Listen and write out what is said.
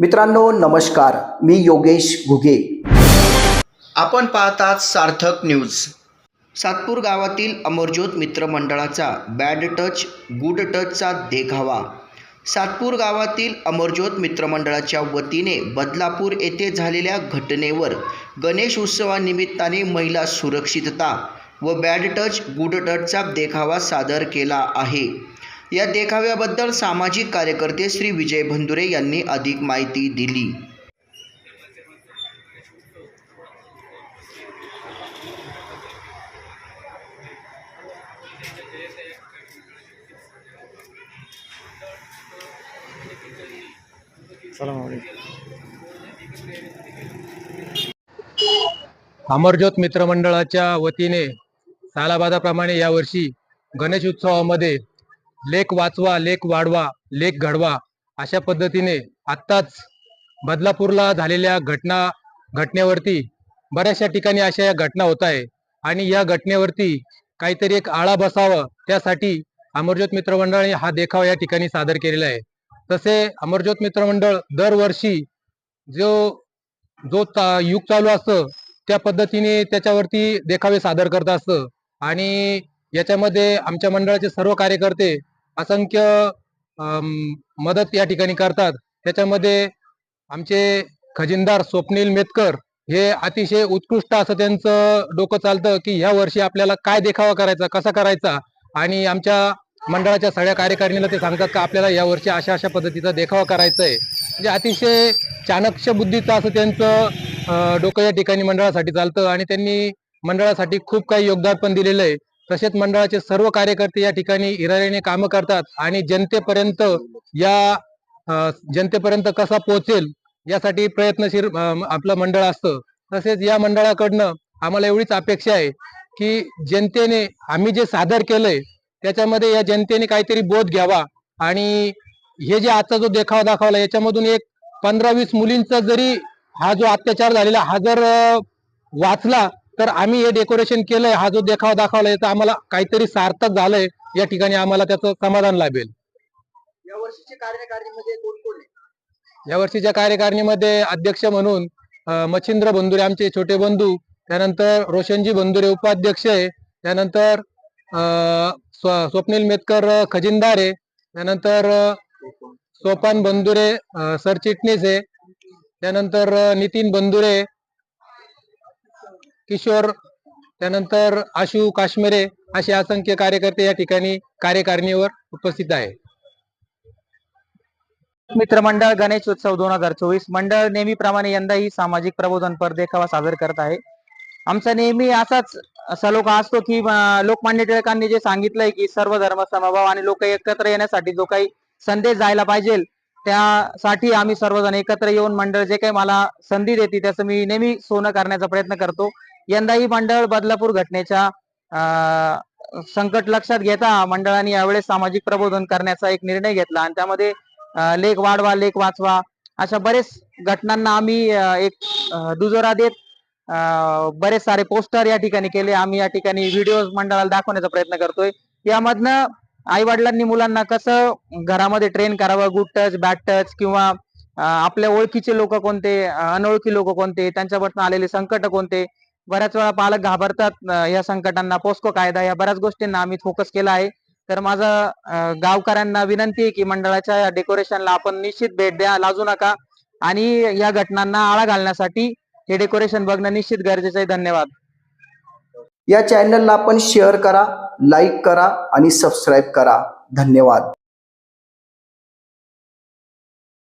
मित्रांनो नमस्कार. मी योगेश घुगे. आपण पाहतात सार्थक न्यूज. सातपूर गावातील अमरज्योत मित्रमंडळाचा बॅड टच गुड टचचा देखावा. सातपूर गावातील अमरज्योत मित्रमंडळाच्या वतीने बदलापूर येथे झालेल्या घटनेवर गणेश उत्सवानिमित्ताने महिला सुरक्षितता व बॅड टच गुड टचचा देखावा सादर केला आहे. या देखाव्याबद्दल सामाजिक कार्यकर्ते श्री विजय भंदुरे यांनी अधिक माहिती दिली. अमरज्योत मित्रमंडळाच्या वतीने सालाबादाप्रमाणे यावर्षी गणेश उत्सवामध्ये लेख वाचवा लेख वाढवा लेख घडवा अशा पद्धतीने आत्ताच बदलापूरला झालेल्या घटना घटनेवरती बऱ्याचशा ठिकाणी अशा या घटना होत आहे. आणि या घटनेवरती काहीतरी एक आळा बसावं त्यासाठी अमरज्योत मित्रमंडळाने हा देखावा या ठिकाणी सादर केलेला आहे. तसे अमरज्योत मित्रमंडळ दरवर्षी जो जो चा- युग चालू असतं त्या पद्धतीने त्याच्यावरती देखावे सादर करत असतं. आणि याच्यामध्ये आमच्या मंडळाचे सर्व कार्यकर्ते असंख्य मदत या ठिकाणी करतात. त्याच्यामध्ये आमचे खजिनदार स्वप्नील मेतकर हे अतिशय उत्कृष्ट असं त्यांचं डोकं चालतं की ह्या वर्षी आपल्याला काय देखावा करायचा कसा करायचा? आणि आमच्या मंडळाच्या सगळ्या कार्यकारिणीला ते सांगतात का आपल्याला या वर्षी अशा अशा पद्धतीचा देखावा करायचा आहे म्हणजे अतिशय चाणक्य बुद्धीचं असं त्यांचं डोकं या ठिकाणी मंडळासाठी चालतं आणि त्यांनी मंडळासाठी खूप काही योगदान पण दिलेलं आहे तसेच मंडळाचे सर्व कार्यकर्ते या ठिकाणी इराऱ्याने कामं करतात आणि जनतेपर्यंत या जनतेपर्यंत कसा पोहोचेल यासाठी प्रयत्नशील आपलं मंडळ असतं. तसेच या मंडळाकडनं आम्हाला एवढीच अपेक्षा आहे की जनतेने आम्ही जे सादर केलंय त्याच्यामध्ये या जनतेने काहीतरी बोध घ्यावा आणि हे जे आजचा जो देखावा दाखवला याच्यामधून एक पंधरा वीस मुलींचा जरी हा जो अत्याचार झालेला हा जर वाचला तर आम्ही हे डेकोरेशन केलंय हा जो देखावा दाखवलाय तर आम्हाला काहीतरी सार्थक झालंय या ठिकाणी आम्हाला त्याचं समाधान लाभेल. या वर्षीचे कार्यकारिणीमध्ये कोण कोण आहे? या वर्षीच्या कार्यकारिणीमध्ये अध्यक्ष म्हणून अं, मच्छिंद्र बंधुरे आमचे छोटे बंधू त्यानंतर रोशनजी बंधुरे उपाध्यक्ष आहे त्यानंतर अं, स्व- स्वप्नील मेतकर अं, खजिनदार आहे त्यानंतर अं, सोपान बंधुरे अं, सरचिटणीस आहे त्यानंतर अं, नितीन बंधुरे किशोर त्यानंतर आशू काश्मीरे असे असंख्य कार्यकर्ते या ठिकाणी कार्यकारिणीवर उपस्थित आहे मित्रमंडळ गणेश उत्सव दोन हजार चोवीस मंडळ नेहमीप्रमाणे यंदाही सामाजिक प्रबोधनपर देखावा सादर करत आहे. आमचा नेहमी असाच सलोखा असतो की लोकमान्य टिळकांनी जे सांगितलंय की सर्व धर्म समभाव आणि लोक एकत्र येण्यासाठी जो काही संदेश जायला पाहिजे त्यासाठी आम्ही सर्वजण एकत्र येऊन मंडळ जे काही मला संधी देते त्याचं मी नेहमी सोनं करण्याचा प्रयत्न करतो. यंदाही मंडळ बदलापूर घटनेच्या अं, संकट लक्षात घेता मंडळाने यावेळेस सामाजिक प्रबोधन करण्याचा एक निर्णय घेतला. आणि त्यामध्ये लेख वाढवा लेख वाचवा अशा बरेच घटनांना आम्ही एक दुजोरा देत अं, बरेच सारे पोस्टर या ठिकाणी केले. आम्ही या ठिकाणी व्हिडिओ मंडळाला दाखवण्याचा प्रयत्न करतोय. यामधनं आई वडिलांनी मुलांना कसं घरामध्ये ट्रेन करावं गुड टच बॅड टच किंवा आपल्या ओळखीचे लोक कोणते अनोळखी लोक कोणते त्यांच्यापासून आलेले संकट कोणते बऱ्याच वेळा पालक घाबरतात या संकटांना. पोस्को कायदा या बऱ्याच गोष्टींना आम्ही फोकस केला आहे. तर माझं गावकऱ्यांना विनंती आहे की मंडळाच्या या डेकोरेशनला आपण निश्चित भेट द्या लाजू नका. आणि या घटनांना आळा घालण्यासाठी हे डेकोरेशन बघणं निश्चित गरजेचं आहे. धन्यवाद. या चॅनलला आपण शेअर करा लाईक करा आणि सबस्क्राईब करा. धन्यवाद.